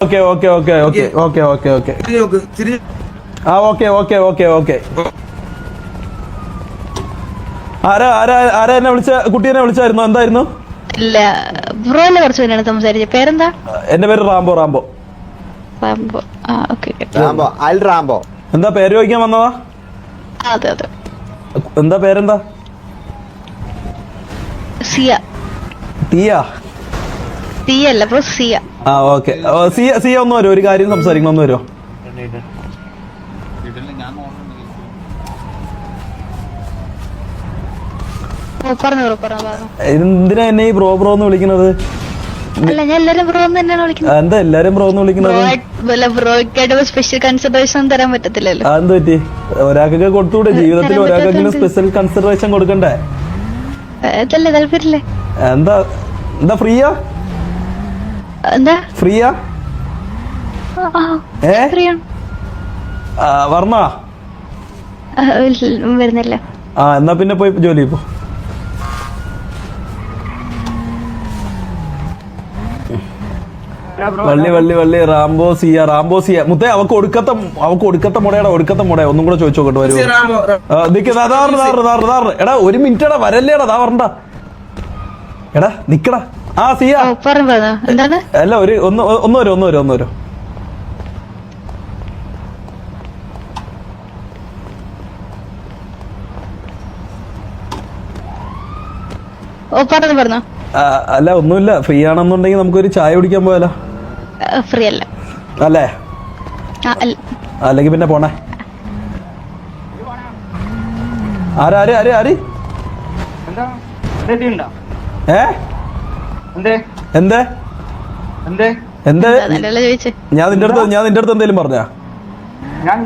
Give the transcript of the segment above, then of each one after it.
Okay okay okay okay okay okay okay ആ okay okay okay okay ആരാ ആരാ ആരാ എന്നെ വിളിച്ച കുട്ടീനെ വിളിച്ചായിരുന്നു? എന്തായിരുന്നു? ഇല്ല ബ്രോനെ കുറച്ച് പേരാണ് സംസാരിച്ചത് പേരെന്താ? എന്റെ പേര് റാംബോ റാംബോ. റാംബോ. ആ ഓക്കെ റാംബോ അൽ റാംബോ. എന്താ പേര് ചോദിക്കാൻ വന്നതാ? അതെ അതെ. എന്താ പേരെന്താ? സിയ. തീയ. തീയല്ല അല്ല ബ്രോ സിയ. ആ ഓക്കെ സി സി ഒന്ന് വരുമോ ഒരു കാര്യം സംസാരിക്കണം ഒന്ന് വരുമോ എന്തിനാ എന്നെ ഈ ബ്രോ ബ്രോ എന്ന് വിളിക്കുന്നത്? അല്ല ഞാൻ എല്ലാരും ബ്രോ തന്നെയാണ് വിളിക്കുന്നത്. എന്താ എല്ലാരും ബ്രോ എന്ന് വിളിക്കുന്നത്? ബ്രോ ബ്രോയ്ക്കായിട്ട് സ്പെഷ്യൽ കൺസിഡറേഷൻ തരാൻ പറ്റത്തില്ലല്ലോ. ആ എന്ത് പറ്റി? ഒരാൾക്കൊക്കെ കൊടുത്തൂടെ ജീവിതത്തിൽ ഒരാൾക്കെങ്കിലും സ്പെഷ്യൽ കൺസിഡറേഷൻ കൊടുക്കണ്ടേ? എന്താ എന്താ ഫ്രീയാ എന്താ? ഫ്രീയാ? ആ, ആ, ഏ? ആ, വർണ ആ, ഇല്ല, വരുന്നില്ല. ആ എന്നാ പിന്നെ പോയി ജോലി പോ. വള്ളി വള്ളി വള്ളി റാംബോ സിയ റാംബോ സിയ. മുത്തേ അവക്ക് ഒടുക്കത്തെ അവക്ക് ഒടുക്കത്തെ മുടയാടാ ഒടുക്കത്തെ മുട ഒന്നും കൂടെ ചോദിച്ചു നോക്കട്ടെ വരൂ. റാമോ, റാ- എടാ ഒരു മിനിറ്റ് എടാ വരല്ലേടാ ദാ വരണ്ട. എടാ നിക്കടാ. ആ സിയ. അല്ല ഒരു ഒന്ന് ഒന്ന് വരും ഒന്ന് വരും ഒന്ന് വരും. അല്ല ഒന്നുമില്ല. ഫ്രീ ആണെന്നുണ്ടെങ്കിൽ നമുക്കൊരു ചായ കുടിക്കാൻ പോയാലോ? ഫ്രീ അല്ല? അല്ലേ. അല്ലെങ്കിൽ പിന്നെ പോണേ. ആരാ ആര് ആര് ആര്? ഏ? ഞാൻ നിന്റെ അടുത്ത് ഞാൻ നിന്റെ അടുത്ത് എന്തേലും പറഞ്ഞാ? ഞാൻ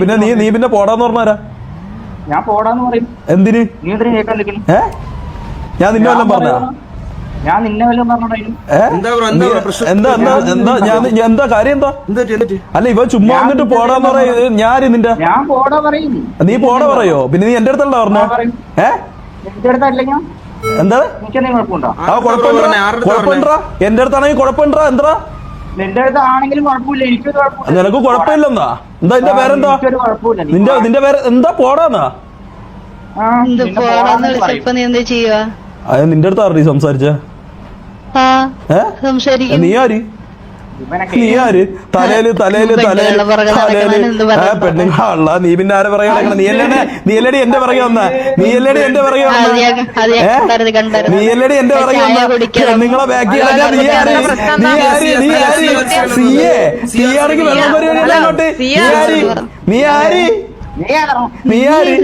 പിന്നെ നീ നീ പിന്നെ പോടാന്ന് പറഞ്ഞാരാ ഞാൻ പോടാന്ന് പറയും. എന്തിന്? ഞാൻ നിന്നെ വല്ലതും പറഞ്ഞാ? ഞാൻ നിന്നെ വല്ലതും എന്താ കാര്യം എന്താ? അല്ല ഇവ ചുമ്മാ വന്നിട്ട് പോടാന്ന് പറയുന്നത് ഞാൻ നിന്റെ നീ പോടാ പറയോ? പിന്നെ നീ എന്റെ അടുത്തല്ല പറഞ്ഞോ? ഏ? എന്താ? എന്റെ അടുത്താണെങ്കിൽ കുഴപ്പമുണ്ടാ? എന്താ? നിനക്ക് കുഴപ്പമില്ലെന്നാ? എന്താ നിന്റെ പേരെന്താ? നിന്റെ നിന്റെ പേര് എന്താ? പോടാന്നാ? നിന്റെ അടുത്ത് ആരുടെ സംസാരിച്ച? നീ ആര്? നീ ആര്? തലയിൽ തലയിൽ തലയിൽ പുറകെ തലയിൽ ആ നീ പിന്നെ ആരെ പറയാ നീ അല്ലേ നീ അല്ലടി എന്റെ പറയാ വന്ന? നീ അല്ലടി എന്റെ അത് വന്ന. നീ അല്ലടി എന്റെ ചായ വന്ന? പെണ്ണുങ്ങളെ ബാക്കി നീ ആര്? നീ ആര്? നീ ആര്? സിയെ സി ആണെങ്കിൽ വെള്ളം പരിപാടി നീ ആര്? നീ ആര്? നീ ആരാ?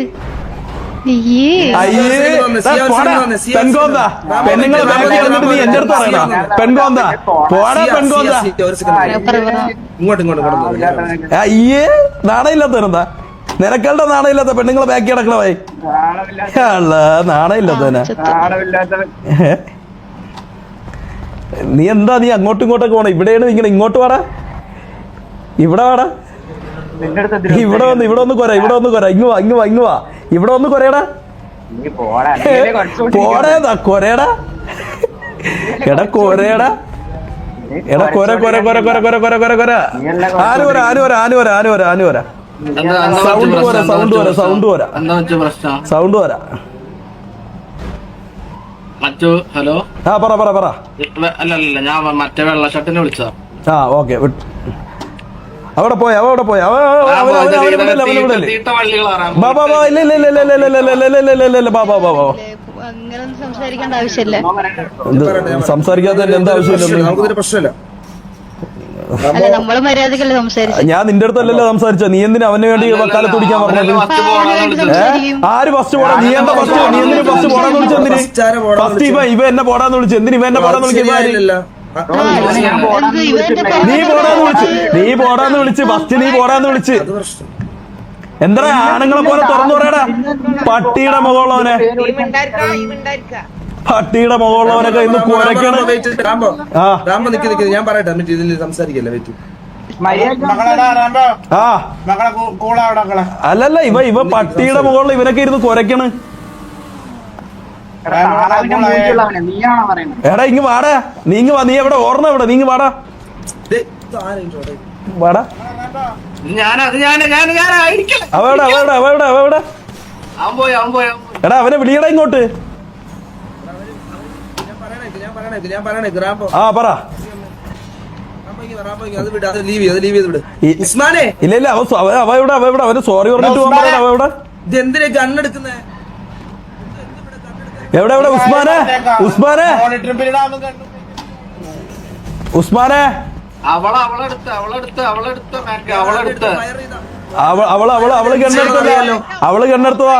പെൺകോന്ത പെണ്ണുങ്ങളെ ബാക്കി വന്നിട്ട് നീ എന്റെ അടുത്ത് പറയണ പെൺകോന്ത പോടാ പെൺകോന്ത. ഇങ്ങോട്ട് ഇങ്ങോട്ട്. അയ്യേ നിനക്കളുടെ നാണയില്ലാത്ത പെണ്ണുങ്ങളെ ബാക്കി കിടക്കണവേ വൈ നാണയില്ലാത്തവനാ. നീ എന്താ നീ അങ്ങോട്ടും ഇങ്ങോട്ടൊക്കെ പോണ ഇവിടെയാണ് ഇങ്ങനെ ഇങ്ങോട്ട് വാടാ ഇവിടെ വാടാ ഇവിടെ വന്ന് ഇവിടെ ഒന്ന് കൊര ഇവിടെ ഒന്ന് കൊര. ഇങ്ങ് വാ ഇങ്ങ് വാ ഇങ്ങ് വാ. ഇവിടെ ഒന്ന് കൊരയടാ പോടേതാ കൊരയടാ എടാ കൊരയടാ എടാ കൊര കൊര കൊര കൊര കൊര കൊര കൊര കൊര. ആന വര ആന വര ആന വര ആന വര ആന വര സൗണ്ട് വെച്ച പോരാ സൗണ്ട് പോരാ സൗണ്ട് പോരാ. സൗണ്ട് പോരാ. മറ്റു ഹലോ? ആ പറ പറ പറ. അല്ല അല്ല ഞാൻ മറ്റേ വെള്ള ഷർട്ടിനെ വിളിച്ചതാ. ആ ഓക്കെ അവിടെ പോയി അവിടെ പോയി സംസാരിക്കാത്തതിന്റെ ഞാൻ നിന്റെ അടുത്തല്ലല്ലോ സംസാരിച്ച നീ എന്തിനാ അവന് വേണ്ടി വക്കാലത്ത് കുടിക്കാൻ പറഞ്ഞത് ആര് ഫസ്റ്റ് പോടാ നീ എന്താ ഫസ്റ്റ് നീ എന്തിനു ഫസ്റ്റ് പോടാന്ന് വിളിച്ചെന്തിന് ഫസ്റ്റ് ഇവ ഇവ എന്നെ പോടാന്ന് വിളിച്ചു വിളിച്ചെന്തിന് ഇവ എന്നെ പോടാന്ന് വിളിക്കുന്ന നീ പോടാന്ന് വിളിച്ച് നീ പോടാന്ന് വിളിച്ച് ഫസ്റ്റ് നീ പോടാന്ന് വിളിച്ച്. എന്താ ആണുങ്ങളെ പോലെ തുറന്നു പറയടാ. പട്ടിയുടെ മുഖമുള്ളവനെ. പട്ടിയുടെ മുഖമുള്ളവനൊക്കെ ഇന്ന് കുരക്കണ്. ആ. റാംബോ നിക്ക് നിക്ക്. ഞാൻ പറയട്ടെ എന്നിട്ട് ഇതിൽ സംസാരിക്കല്ലേ വെയിറ്റ്. ആ. അല്ലല്ല ഇവ ഇവ പട്ടിയുടെ മുകളിൽ ഇവനൊക്കെ ഇരുന്ന് കുരക്കണ് എടാ ഇങ്ങ് വാടാ. നീങ്ങ് വാ നീ എവിടെ? ഓർണ എവിടെ? നീങ്ങ് വാടാ. വാടാ. എടാ അവനെ വിളിയടാ ഇങ്ങോട്ട്. ആ പറ. ഇല്ല ഇല്ല അവ അവ ഇവിടെ അവ ഇവിടെ അവന് സോറി പറഞ്ഞിട്ട് പോകാൻ പറയണ അവ ഇവിടെ ഇതെന്തിനാ ഗണ്ണെടുക്കുന്നേ എവിടെ എവിടെ? ഉസ്മാനെ? ഉസ്മാനെ? ഉസ്മാനെ? അവളെ അവളെടുത്ത് അവളെടുത്ത് അവളെടുത്ത് അവളെടുത്ത്. അവൾ അവൾ അവൾ കണ്ണെടുത്തല്ലോ അവൾ കണ്ണെടുത്തതാ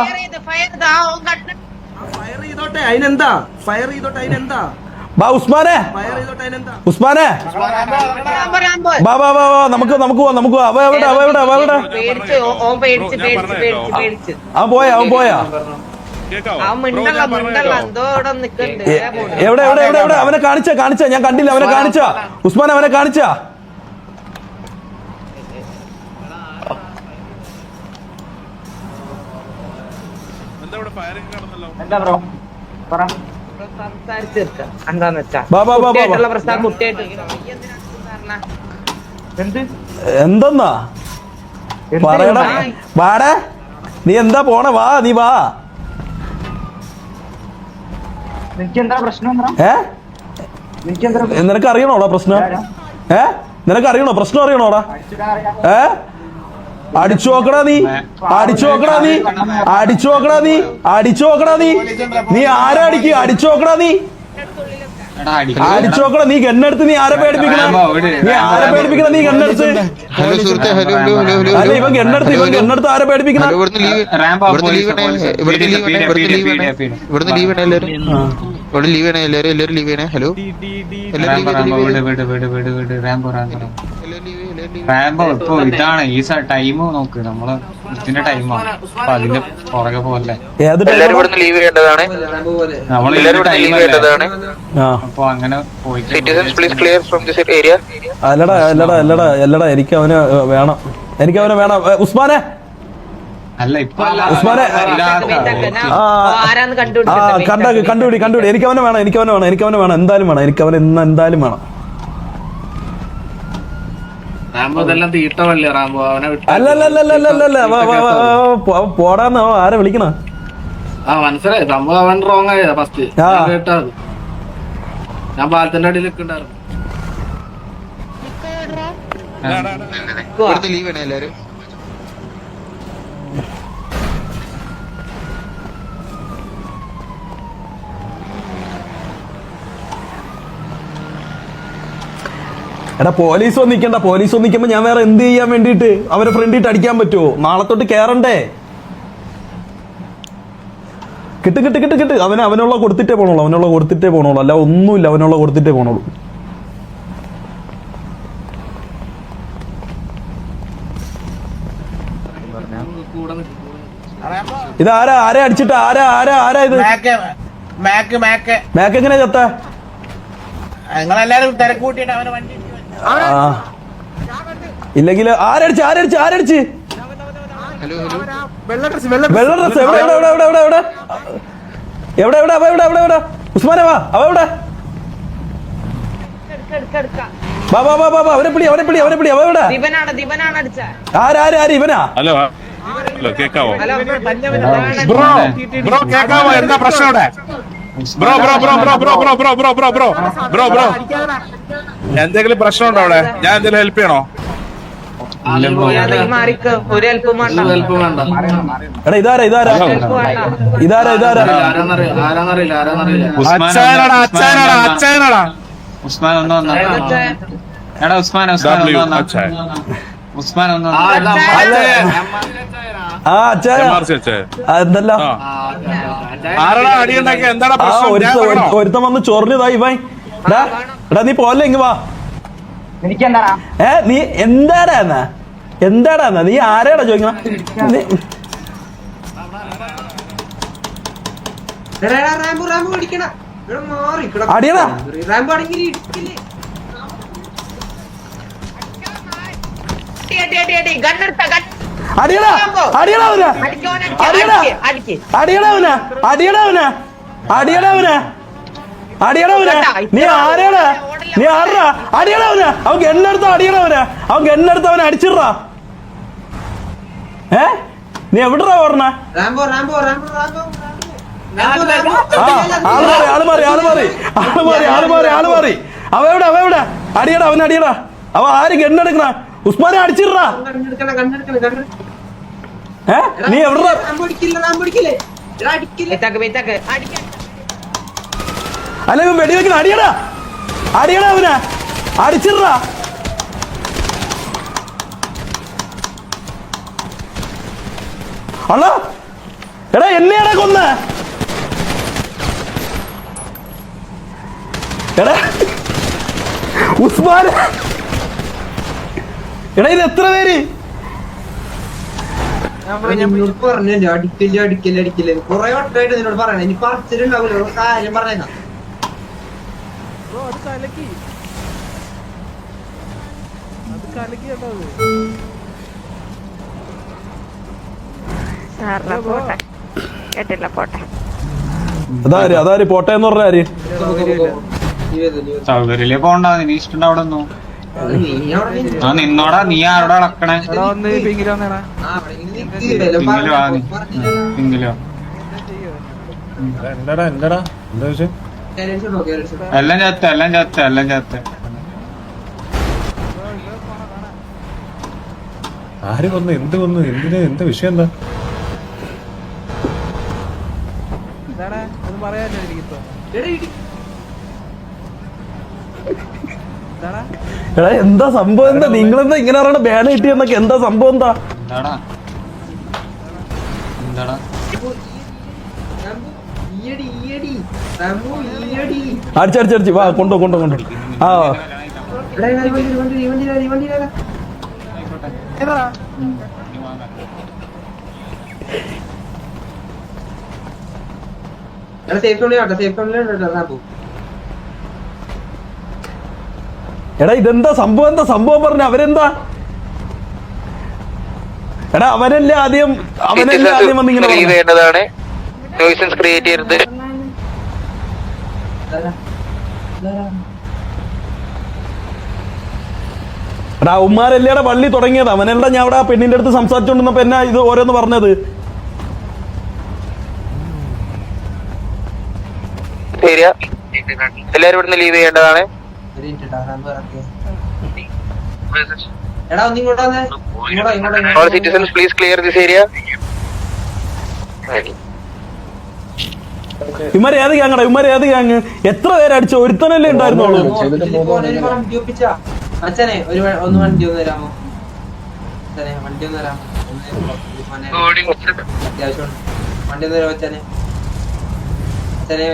ഫയർ ചെയ്തോട്ടെ അതിനെന്താ? ഫയർ ചെയ്തോട്ടെ അതിനെന്താ? ബാ ഉസ്മാനെ? ഫയർ ചെയ്തോട്ടെ അതിനെന്താ? ഉസ്മാനെ? ബാ ബാ ബാ ബാ നമുക്ക് നമുക്ക് പോവാം നമുക്ക് അവ എവിടെ അവ എവിടെ അവ എവിടെ? പേടിച്ച് ഓൻ പേടിച്ച് പേടിച്ച് പേടിച്ച് പേടിച്ച്. അവൻ പോയാ അവൻ പോയാ. എവിടെ എവിടെ എവിടെ എവിടെ? അവനെ കാണിച്ച കാണിച്ച. ഞാൻ കണ്ടില്ല അവനെ കാണിച്ച. ഉസ്മാൻ. അവനെ കാണിച്ച. എന്താ ബ്രോ പറ. സംസാരിച്ച് തീർക്ക എന്താന്ന് പ്രശ്നം കുട്ടിയായിട്ട്. പറയടാ വാടാ. നീ എന്താ പോണ? വാ നീ വാ. ഏ? നിനക്ക് അറിയണോടാ പ്രശ്നം? ഏ? നിനക്ക് അറിയണോ പ്രശ്നം അറിയണോടാ? ഏ? അടിച്ചു നോക്കടാ നീ. അടിച്ചു നോക്കടാ നീ. അടിച്ചു നോക്കടാ നീ. അടിച്ചു നോക്കടാ നീ. നീ ആരാ അടിക്കുക? അടിച്ചു നോക്കടാ നീ. അടിച്ചു നീ ഗണ്ണെടുത്ത് നീ ആരെ പേടിപ്പിക്കണ? നീ ആരെ പേടിപ്പിക്കണ നീ ഗണ്ണെടുത്ത്? ഹലോ സുഹൃത്തെ ഹലോ ഹലോ ഹലോ ഹലോ അല്ല ഇവൻ ഗണ്ണെടുത്ത് ഇവൻ ഗണ്ണെടുത്ത് ആരെ പേടിപ്പിക്കണ? ഇവിടുന്ന് ലീവ് ഇവിടുന്ന് ലീവ് ഇവിടുന്ന് ലീവ് ഇവിടുന്ന് ലീവ് എല്ലാരും ഇവിടെ ലീവ് എല്ലാവരും എല്ലാവരും എല്ലാരും ലീവ് ഹലോ. എല്ലാവരും ലീവ് റാംബോ ഇപ്പൊ ഇതാണ്. ഈ ടൈം നോക്ക്. നമ്മൾ ഇതിന്റെ ടൈമാണ് അപ്പൊ അതിന്റെ പുറകെ പോലെ ഏത് എല്ലാരും? ഇവിടുന്ന് ലീവ് നമ്മൾ വേണ്ടതാണ് അപ്പൊ അങ്ങനെ പോയിട്ട് citizens please clear from this area അല്ലടാ അല്ലടാ അല്ലടാ അല്ലടാ. എനിക്ക് അവന് വേണം. എനിക്ക് അവനെ വേണം. ഉസ്മാനെ? അല്ല ഇപ്പൊ. ഉസ്മാനെ കണ്ടുപിടി കണ്ടുപിടി. എനിക്ക് അവനെ വേണം എനിക്ക് അവനെ വേണം എനിക്ക് അവനെ വേണം. എന്തായാലും വേണം എനിക്ക് അവനെ ഇന്ന് എന്തായാലും വേണം റാംബോ ഇതെല്ലാം തീട്ടമല്ലേ റാംബോ അവനെ വിട്ട് അല്ല അല്ല അല്ല അല്ല അല്ല അല്ല അല്ല വാ, വാ, വാ, വാ, പോ- പോടാന്ന് ആരെ വിളിക്കണ? ആ മനസ്സിലായി. സംഭവം അവൻ റോങ് ആയതാ ഫസ്റ്റ് കേട്ടത്. ഞാൻ പാലത്തിന്റെ അടിയിൽ നിൽക്കണ്ടായിരുന്നു ലീവ് വേണേ എല്ലാരും എടാ പോലീസ് വന്നിക്കണ്ട പോലീസ് വന്നിക്കുമ്പോ ഞാൻ വേറെ എന്ത് ചെയ്യാൻ വേണ്ടിയിട്ട്? അവരെ ഫ്രണ്ടിട്ട് അടിക്കാൻ പറ്റുമോ നാളെ തൊട്ട് കേറണ്ടേ? കിട്ട് കിട്ട് കിട്ട് കിട്ട്. അവന് അവനുള്ള കൊടുത്തിട്ടേ പോണുള്ളൂ. അവനുള്ള കൊടുത്തിട്ടേ പോണുള്ളൂ. അല്ല ഒന്നുമില്ല. അവനുള്ള കൊടുത്തിട്ടേ പോണുള്ളൂ. ഇത് ആരാ? ആരാ അടിച്ചിട്ട്? ആരാ? ആരാ? ആരാ ഇത്? മാക്ക് മാക്ക് മാക്ക്. എങ്ങനെയാ എങ്ങനെ ചത്ത നിങ്ങളെല്ലാരും തിരക്കൂട്ടിട്ട് അവന് വണ്ടി ഇല്ലെങ്കിൽ ആരടിച്ച് ആരടിച്ച് ആരടിച്ച്? Hello hello. വെള്ള ഡ്രസ് എവിടെ എവിടെ എവിടെ എവിടെ എവിടെ? എവിടെ എവിടെ? അവ എവിടെ എവിടെ? എവിടെ ഉസ്മാനവാ അവ എവിടെ? എടുക്ക, എടുക്ക, എടുക്ക. വാ വാ വാ വാ വാ, അവനെ പിടി അവനെ പിടി അവനെ പിടി. അവ എവിടെ? ദിവനാണ് ദിവനാണ് അടിച്ച. ആരാര് ആര് ഇവനാ? ഹലോ ഹലോ കേക്കാവോ? ഹലോ ബ്രോ ബ്രോ കേക്കാവോ? എന്താ പ്രശ്നം ഇവിടെ bro bro bro bro bro bro bro bro bro bro bro bro എന്തെങ്കിലും പ്രശ്നമുണ്ടോ അവിടെ ഞാൻ എന്തെങ്കിലും ഹെൽപ്പ് ചെയ്യണോ ഇതാരാ ഉസ്മാൻ അച്ഛനടാ അച്ഛനടാ അച്ഛനടാ ഉസ്മാൻ വന്നോ എടാ ഉസ്മാൻ ഉസ്മാൻ ഒന്ന് ഒന്ന് ആ എന്തല്ല ഒരുത്തം വന്ന് ചൊറിഞ്ഞതാ ഇവൻ. എടാ നീ പോലെ ഇങ്ങ വാ. ഏ നീ എന്താടാ എന്നാ? എന്താടാ എന്നാ? നീ ആരാടാ ചോദിക്കണ? അടിയടാ. അടിയടാ അടിയടാ അവനാ. അടിയടാ. അടിയടാ അവനാ. അടിയടാ അവനാ. അടിയടാ അവനാ. അടിയടാ അവനെ. നീ ആരാടാ? നീ ആരാ അടിയടാ അവനെ. അവൻ ഗണ്ണെടുത്ത അടിയടാ അവനെ. അവൻ ഗണ്ണെടുത്ത് അവനെ അടിച്ചിടാ ഏ? നീ എവിടെടാ ഓടണ? റാംബോ റാംബോ റാംബോ റാംബോ ആ ആൾ മാറി ആൾ മാറി ആൾ മാറി. ആൾ മാറി ആൾ മാറി ആൾ മാറി. അവ എവിടെ അവ എവിടെ? അടിയടാ അവൻ അടിയടാ. അവ ആര് ഗണ്ണെടുക്കണ? ഉസ്മാനെ അടിച്ചിടാ കണ്ണെടുക്കണ കണ്ണെടുക്കണ കണ്ണെടുക്കണ ഏ? നീ അടിക്കാൻ. അല്ല ഇവൻ വെടിവെക്കണ അടിയടാ. അടിയടാ അവനെ. അടിച്ചിടാ അണ്ണാ. എടാ എന്നെയാടാ കൊന്ന? എടാ. ഉസ്മാൻ എടാ ഇത് എത്ര പേര്? ഞാൻ പറഞ്ഞു അടിക്കില്ല അടിക്കില്ല അടിക്കില്ല. കൊറേ വട്ടമായിട്ട് നിന്നോട് പറയണേ. ഇനി പറിച്ചിട്ടുണ്ടാവില്ല ഒരു കാര്യം പറഞ്ഞേക്കാം. കേട്ടില്ല പോട്ടെ. അതാര്? അതാര്? പോട്ടെ എന്ന് പറഞ്ഞ ആര്? സൗകര്യത്തിൽ പോണ്ട നീ ഇഷ്ടം അവിടെ നിന്നു ആ നിന്നോടാ നീ ആരോടാ അളക്കണേ? പിങ്കിലോ ആ നീ പിങ്കിലോ എന്താടാ എന്താടാ? എന്താ വിഷയം? എല്ലാം ചത്ത എല്ലാം ചത്ത എല്ലാം ചത്ത. ആര് കൊന്നു എന്ത് കൊന്നു എന്തിന്? എന്താ വിഷയം എന്താ? എടാ എന്താ സംഭവം? എന്താ നിങ്ങളെന്താ ഇങ്ങനെ പറയണ? ബാൻ കിട്ടിയെന്നൊക്കെ എന്താ സംഭവം? എന്താ? അടിച്ചടിച്ചടിച്ച് വാ കൊണ്ടോ കൊണ്ടോ കൊണ്ടോ. ആ സേഫ് സോണിൽ സേഫ് സോണിൽ റാംബോ എടാ ഇതെന്താ സംഭവം? എന്താ സംഭവം പറഞ്ഞ? അവരെന്താ? എടാ അവനല്ലേ ആദ്യം അവനല്ലേ ആദ്യം വന്നിങ്ങനെ ഇങ്ങനെ പറഞ്ഞെ. ചെയ്യേണ്ടതാണ് നോയിസൻസ് ക്രിയേറ്റ് ചെയ്യരുത്. എടാ ഉമ്മാരല്ലേടാ വള്ളി തുടങ്ങിയത്? അവനല്ല ഞാൻ അവിടെ ആ പെണ്ണിന്റെ അടുത്ത് സംസാരിച്ചോണ്ടിരുന്നപ്പോ എന്നാ ഇത് ഓരോന്ന് പറഞ്ഞത്? ശരിയാ. എല്ലാരും ഇവിടുന്ന് ലീവ് ചെയ്യേണ്ടതാണ്. ഒരു മിനിറ്റ് ഇറക്കിയേ. എടാ ഒന്ന് ഇങ്ങോട്ട് വന്നേ. ഇങ്ങോട്ടോ ഇങ്ങോട്ടോ citizens please clear this area ഇമാര് ഏത് ഗ്യാങ്ങടാ ഇമാര് ഏത് ഗ്യാങ് എത്ര പേര് അടിച്ച? ഒരുത്തനല്ലേ ഉണ്ടായിരുന്നുള്ളൂ. വണ്ടി ഒപ്പിച്ചാ. അച്ഛനെ ഒരു വ- ഒന്ന് വണ്ടി ഒന്ന് തരാമോ? അച്ഛനെ വണ്ടി ഒന്ന് തരാമോ? ഒന്ന് മോനെ, അത്യാവശ്യമുണ്ട്. വണ്ടി ഒന്ന് തരാമോ അച്ഛനെ?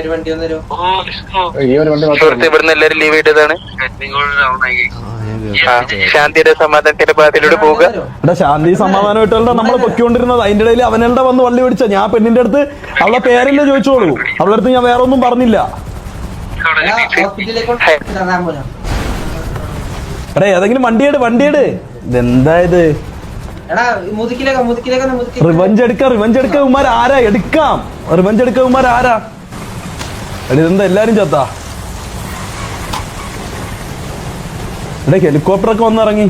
ഒരു വണ്ടി ഒന്ന് സുഹൃത്ത് ഇവിടുന്ന് എല്ലാരും ലീവ് ചെയ്തതാണ്. ശാന്തിയുടെ സമാധാനത്തിന്റെ പാതയിലൂടെ പോവുക. എടാ ശാന്തി സമാധാനമായിട്ടുള്ള നമ്മൾ പൊക്കിക്കൊണ്ടിരുന്നത് അതിന്റെ ഇടയിൽ അവനെല്ലാം വന്ന് വള്ളി പിടിച്ച. ഞാൻ പെണ്ണിന്റെ അടുത്ത് അവളെ പേരല്ലേ ചോദിച്ചോളൂ. അവളുടെ അടുത്ത് ഞാൻ വേറെ ഒന്നും പറഞ്ഞില്ല എടാ ഏതെങ്കിലും വണ്ടിയേട് വണ്ടിയേട്. ഇതെന്താ ഇത്? റിവഞ്ച് എടുക്ക റിവഞ്ച് എടുക്ക. ഉമാർ ആരാ എടുക്കാം. റിവഞ്ച് എടുക്ക ഉമാർ ആരാ എടാ ഇതെന്താ എല്ലാരും ചത്താ? ഹെലികോപ്റ്റർ ഒക്കെ വന്നിറങ്ങി.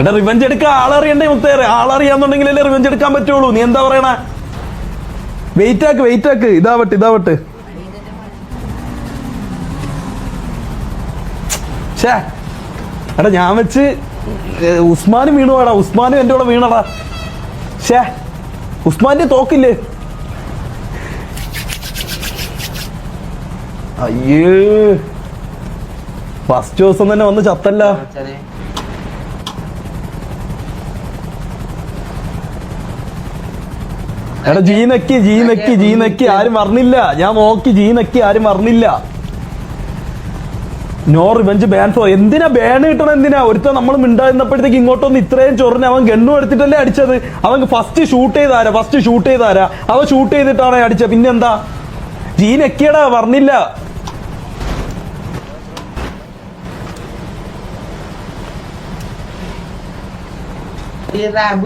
എടാ റിവഞ്ച് എടുക്ക ആളറിയണ്ടേ മുത്തേറെ? ആളറിയാന്നുണ്ടെങ്കിലല്ലേ റിവഞ്ച് എടുക്കാൻ പറ്റുള്ളൂ. നീ എന്താ പറയണ? വെയിറ്റ് ആക്ക് വെയിറ്റ് ആക്ക്. ഇതാവട്ടെ ഇതാവട്ടെ. ഛേ എടാ ഞാൻ വെച്ച് ഉസ്മാനും വീണു വേടാ ഉസ്മാനും എന്റെ കൂടെ വീണടാ. ഷേ ഉസ്മാന്റെ തോക്കില്ലേ? അയ്യേ. ഫസ്റ്റ് ദിവസം തന്നെ വന്ന് ചത്തല്ല. എടാ ജീനക്കി ജീനക്കി ജീ നക്കി ജീ നക്കി. ആരും പറഞ്ഞില്ല ഞാൻ നോക്കി ജീനക്കി ആരും പറഞ്ഞില്ല നോ റിവഞ്ച് ബാൻ ഫോർ എന്തിനാ ബാൻ കിട്ടണം എന്തിനാ? ഒരുത്ത നമ്മൾ മിണ്ടായിരുന്നപ്പോഴത്തേക്ക് ഇങ്ങോട്ടൊന്ന് ഇത്രയും ചൊറിഞ്ഞ് അവൻ ഗണ്ണു എടുത്തിട്ടല്ലേ അടിച്ചത്? അവൻ ഫസ്റ്റ് ഷൂട്ട് ചെയ്താരാ? ഫസ്റ്റ് ഷൂട്ട് ചെയ്താരാ? അവൻ ഷൂട്ട് ചെയ്തിട്ടാണ് അടിച്ചത്. പിന്നെന്താ? ജീ നക്കിയടാ പറഞ്ഞില്ല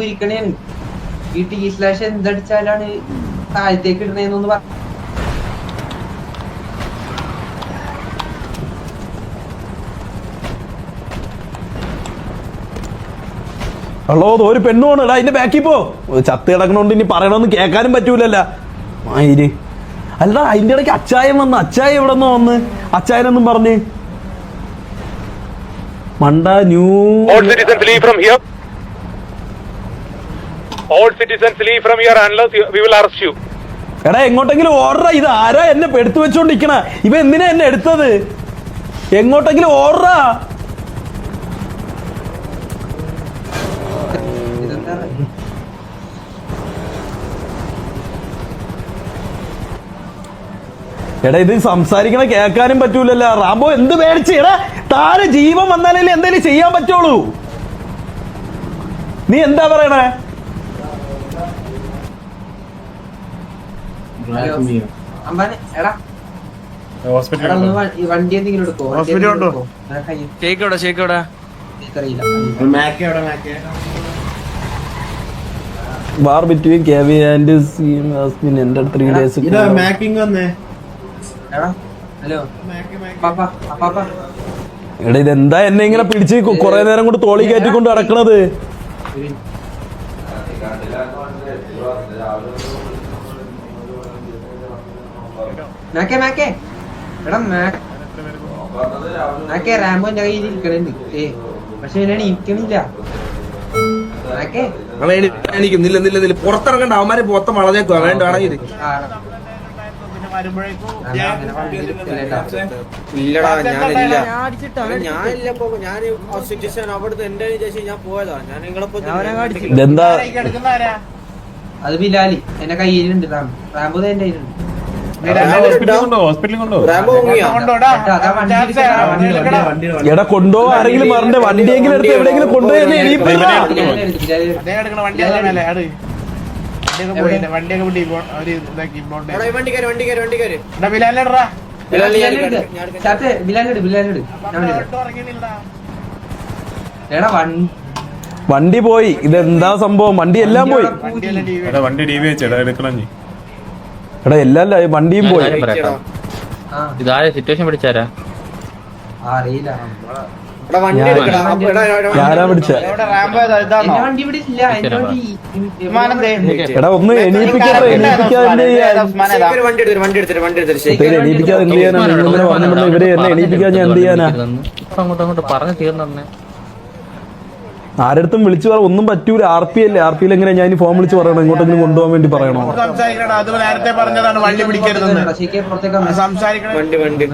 ഇരിക്കണേന്ന്. ഈ സ്ലാഷ് എന്തടിച്ചാലാണ് താഴത്തേക്ക് ഇടണേന്നൊന്ന് പറ ഇത് ഒരു പെണ്ണുമാണ് എടാ അതിന്റെ ബാക്കി പോ. ചത്ത് കിടക്കണോണ്ട് ഇനി പറയണമെന്ന് കേൾക്കാനും പറ്റൂലല്ല. മയിൽ അല്ല അതിന്റെ ഇടയ്ക്ക് അച്ചായൻ വന്ന് അച്ചായ എവിടെ നിന്ന് വന്ന്? അച്ചായനെന്നും പറഞ്ഞ്. മണ്ട ന്യൂ എടാ എങ്ങോട്ടെങ്കിലും ഓർഡർ ഇത് ആരാ എന്നെ എടുത്തു വെച്ചോണ്ടിരിക്കണ? ഇവ എന്തിനാ എന്നെ എടുത്തത്? എങ്ങോട്ടെങ്കിലും ഓർഡറാ. എടാ ഇത് സംസാരിക്കണ കേൾക്കാനും പറ്റൂലല്ലോ. റാംബോ എന്ത് പേടിച്ച്? എടാ താരെ ജീവൻ വന്നാലല്ലേ എന്തേലും ചെയ്യാൻ പറ്റുള്ളൂ. നീ എന്താ പറയണേ? വ- war between K V and എന്റെ ത്രീ ഡേയ്സ് എടാ ഹലോ വന്നേ. പാപ്പ എടാ ഇതെന്താ എന്നെ ഇങ്ങനെ പിടിച്ച് കൊറേ നേരം കൊണ്ട് തോളി കയറ്റിക്കൊണ്ട് നടക്കണത്? പുറത്തിറങ്ങണ്ട. അവന്മാരെ മൊത്തം വളരെ വേണ്ടി വേണമെങ്കിൽ. ഇല്ലടാ ഞാനില്ല. ഞാനില്ല ഞാൻ സിറ്റിസൺ അവിടുത്തെ എന്റെ ചേച്ചി ഞാൻ പോയതാ. ഞാൻ നിങ്ങളെ ഇതെന്താ? അത് ബിലാലി. എന്റെ കയ്യിലുണ്ട് റാമ്പു എന്റെ കയ്യിലുണ്ട്. എടാ കൊണ്ടോ ആരെങ്കിലും പറഞ്ഞ വണ്ടിയെങ്കിലും എടുത്ത് എവിടെയെങ്കിലും കൊണ്ടുപോയി അവർ എടാ വണ്ടി വണ്ടി പോയി. ഇതെന്താ സംഭവം? വണ്ടി എല്ലാം പോയി. എടാ വണ്ടി ഡി വി വെച്ചേടാ എടുക്കണം നീ എടാ എല്ലാം അല്ല, വണ്ടിയും പോയി. ആ. ഇതാരെ സിറ്റുവേഷൻ പിടിച്ചാരാ. ആ, അറിയില്ല. എടാ ഒന്ന് എണീപ്പിക്കാതെ എണീപ്പിക്കാതെ എന്ത് ചെയ്യാനാ? ഇവരെ എന്നെ എണീപ്പിക്കാൻ ഞാൻ എന്ത് ചെയ്യാനാ? അങ്ങോട്ട് അങ്ങോട്ട് പറഞ്ഞു തീർന്നെ ആരടുത്തും വിളിച്ചു പറ ഒന്നും പറ്റൂല. ആർ പി അല്ലേ? ആർ പിയിൽ എങ്ങനെ ഞാൻ ഫോൺ വിളിച്ച് പറയണോ? ഇങ്ങോട്ടെങ്കിലും കൊണ്ടുപോകാൻ വേണ്ടി പറയണോ? നേരത്തെ പറഞ്ഞതാണ് സംസാരിക്കണം. വണ്ടി വണ്ടി.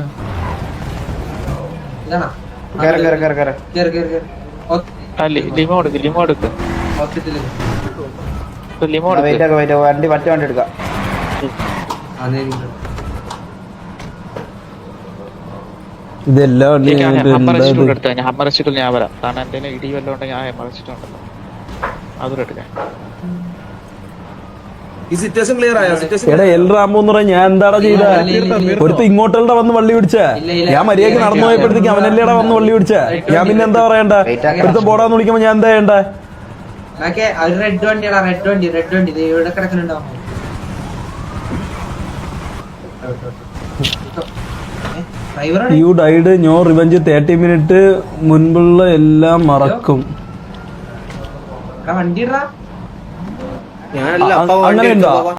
ഇതാണോ? കേറ്, കേറ്, കേറ്, കേറ്. കേറ്, കേറ്, കേറ്. ലിമോ എടുക്ക് ലിമോ എടുക്ക്. ഹോസ്പിറ്റലിൽ ലിമോ എടുക്ക്. വണ്ടി മറ്റേ വണ്ടി എടുക്കാം. ആ. ഇതെല്ലാം ഞാൻ ഹമ്മറച്ചിട്ട് ഞാൻ വരാം. കാരണം എന്റെ ഇടി വല്ലതും ഉണ്ടെങ്കിൽ ഞാൻ ഹമ്മറച്ചിട്ടുണ്ടല്ലോ അതുകൂടെ എടുക്കാം. എടാ എൽ റാമ്പോ എന്ന് ഞാൻ എന്താടാ ചെയ്ത? ഒരുത്ത് ഇങ്ങോട്ടല്ലടാ വന്ന് വള്ളി പിടിച്ച. ഞാൻ മര്യാദയ്ക്ക് നടന്നു പോയപ്പോഴത്തേക്ക് അവനല്ലേടാ വന്ന് വള്ളി പിടിച്ച. ഞാൻ പിന്നെ എന്താ പറയണ്ട? ഒരുത്ത് പോടാന്ന് വിളിക്കുമ്പോ ഞാൻ എന്താ ചെയ്യണ്ട? റെഡ് വണ്ടിയാടാ റെഡ് വണ്ടി റെഡ് വണ്ടി ദേ ഇവിടെ കിടക്കുന്നുണ്ടാവും you died no revenge thirty minute മുൻപുള്ള എല്ലാം മറക്കും. വണ്ടി ഇടാ. ഞാനല്ല അങ്ങനെ ഉണ്ടോ?